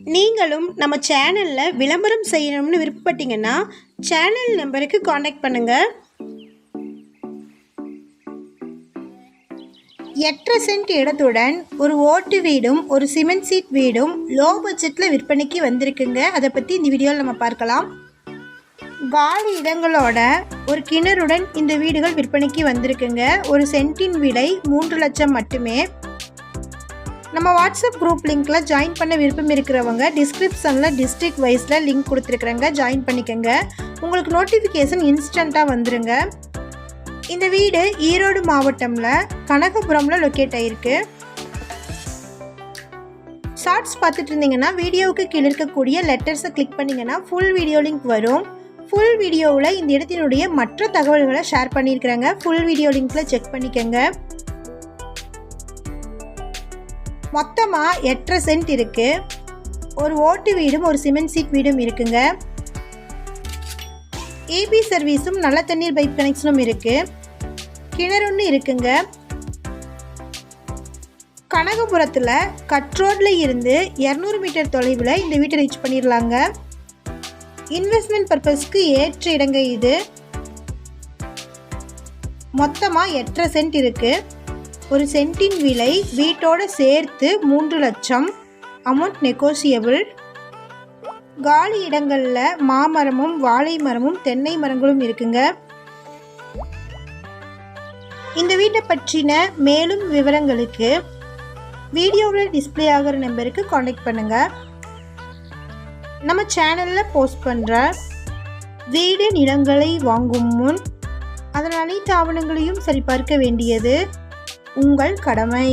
நீங்களும் நம்ம சேனலில் விளம்பரம் செய்யணும்னு விருப்பப்பட்டீங்கன்னா சேனல் நம்பருக்கு காண்டாக்ட் பண்ணுங்கள் எட்டரை சென்ட் இடத்துடன் ஒரு ஓட்டு வீடும் ஒரு சிமெண்ட் சீட் வீடும் லோ பட்ஜெட்டில் விற்பனைக்கு வந்திருக்குங்க. அதை பற்றி இந்த வீடியோவில் நம்ம பார்க்கலாம். காலி இடங்களோட ஒரு கிணறுடன் இந்த வீடுகள் விற்பனைக்கு வந்திருக்குங்க. ஒரு சென்ட்டின் விலை மூன்று லட்சம் மட்டுமே. நம்ம வாட்ஸ்அப் குரூப் லிங்க்கில் ஜாயின் பண்ண விருப்பம் இருக்கிறவங்க டிஸ்கிரிப்ஷனில் டிஸ்ட்ரிக்ட் வைஸில் லிங்க் கொடுத்துருக்குறேங்க. ஜாயின் பண்ணிக்கோங்க. உங்களுக்கு நோட்டிஃபிகேஷன் இன்ஸ்டண்ட்டாக வந்துருங்க. இந்த வீடு ஈரோடு மாவட்டம்ல கனகபுரம்ல லொக்கேட் ஆயிருக்கு. ஷார்ட்ஸ் பார்த்துட்டு இருந்தீங்கன்னா வீடியோவுக்கு கீழே இருக்கக்கூடிய லெட்டர்ஸை கிளிக் பண்ணீங்கன்னா ஃபுல் வீடியோ லிங்க் வரும். ஃபுல் வீடியோவில் இந்த இடத்தினுடைய மற்ற தகவல்களை ஷேர் பண்ணியிருக்கிறாங்க. ஃபுல் வீடியோ லிங்க்கில் செக் பண்ணிக்கோங்க. மொத்தமாக எட்டரை சென்ட் இருக்குது ஒரு ஓட்டு வீடும் ஒரு சிமெண்ட் சீட் வீடும் இருக்குங்க. ஏபி சர்வீஸும் நல்ல தண்ணீர் பைப் கனெக்ஷனும் இருக்குது கிணறுன்னு இருக்குங்க. கனகபுரத்தில் கட்ரோட்ல இருந்து இரநூறு மீட்டர் தொலைவில் இந்த வீட்டை ரீச் பண்ணிடலாங்க இன்வெஸ்ட்மெண்ட் பர்பஸ்க்கு ஏற்ற இடங்க இது. மொத்தமாக எட்டரை சென்ட் இருக்குது ஒரு சென்ட்டின் விலை வீட்டோட சேர்த்து மூன்று லட்சம். அமௌண்ட் நெகோசியபிள் காலி இடங்களில் மாமரமும் வாழை மரமும் தென்னை மரங்களும் இருக்குங்க. இந்த வீட்டை பற்றின மேலும் விவரங்களுக்கு வீடியோவில் டிஸ்ப்ளே ஆகிற நம்பருக்கு காண்டாக்ட் பண்ணுங்க. நம்ம சேனலில் போஸ்ட் பண்ணுற வீடு நிலங்களை வாங்கும் முன் அதன் அனைத்து ஆவணங்களையும் சரிபார்க்க வேண்டியது. உங்கள் கடமை.